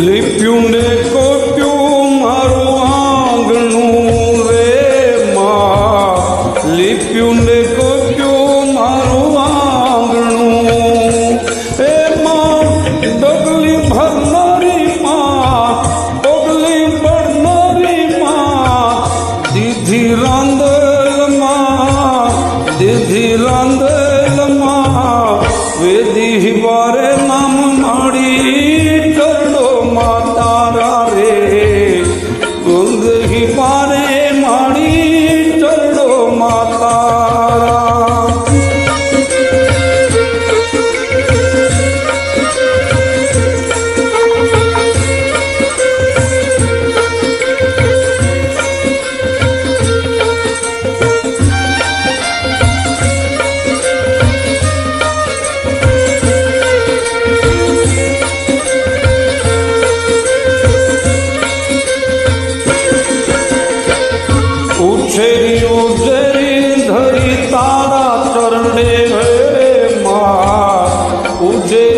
લીપ્યુંડે કોપ્યું મારું આંગણું રે માં. લીપ્યુંડે કોપ્યું મારું આંગણું એ માં. ડગલી ભરનારી માં, ડગલી ભરનારી માં. દીધી રાંદલમાં, દીધી રાંદલ મા ઉછેરી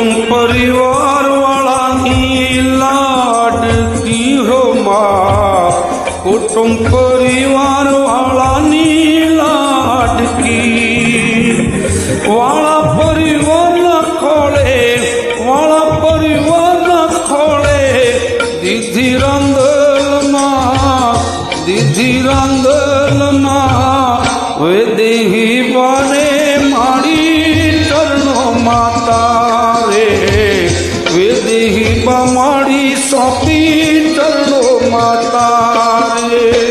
કુટુંબ પરિવાર વાળાની લાડકી હો માં. કુટુંબ પરિવાર વાળાની લાડકી વાળા પરિવારના ખોળે, વાળા પરિવારના ખોળે. દીધી રાંદલમાં દીધી રાંદલમાં વે દેહી મારી સોંપી ચરણો માતા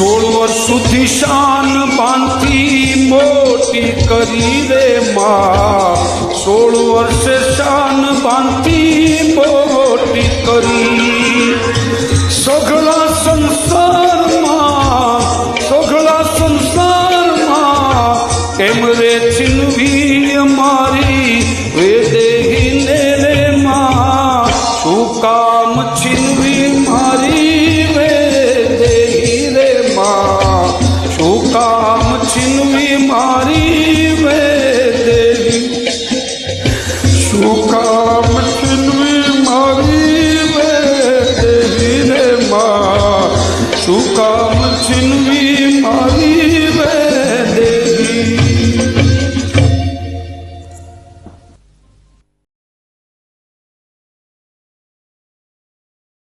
સોળ વર્ષ સુધી શાન પાંથી મોટી કરી રે મા. સોળ વર્ષે શાન પાંથી મોટી કરી. સઘળા સંસારમાં સઘળા સંસારમાં કેમ રે છીનવી મારી વેદેહી છીનવી મારી વે દેવી. શું કામ છીનવી મારી વે દેવી રે મા. શું કામ છીનવી મારી વે દેવી.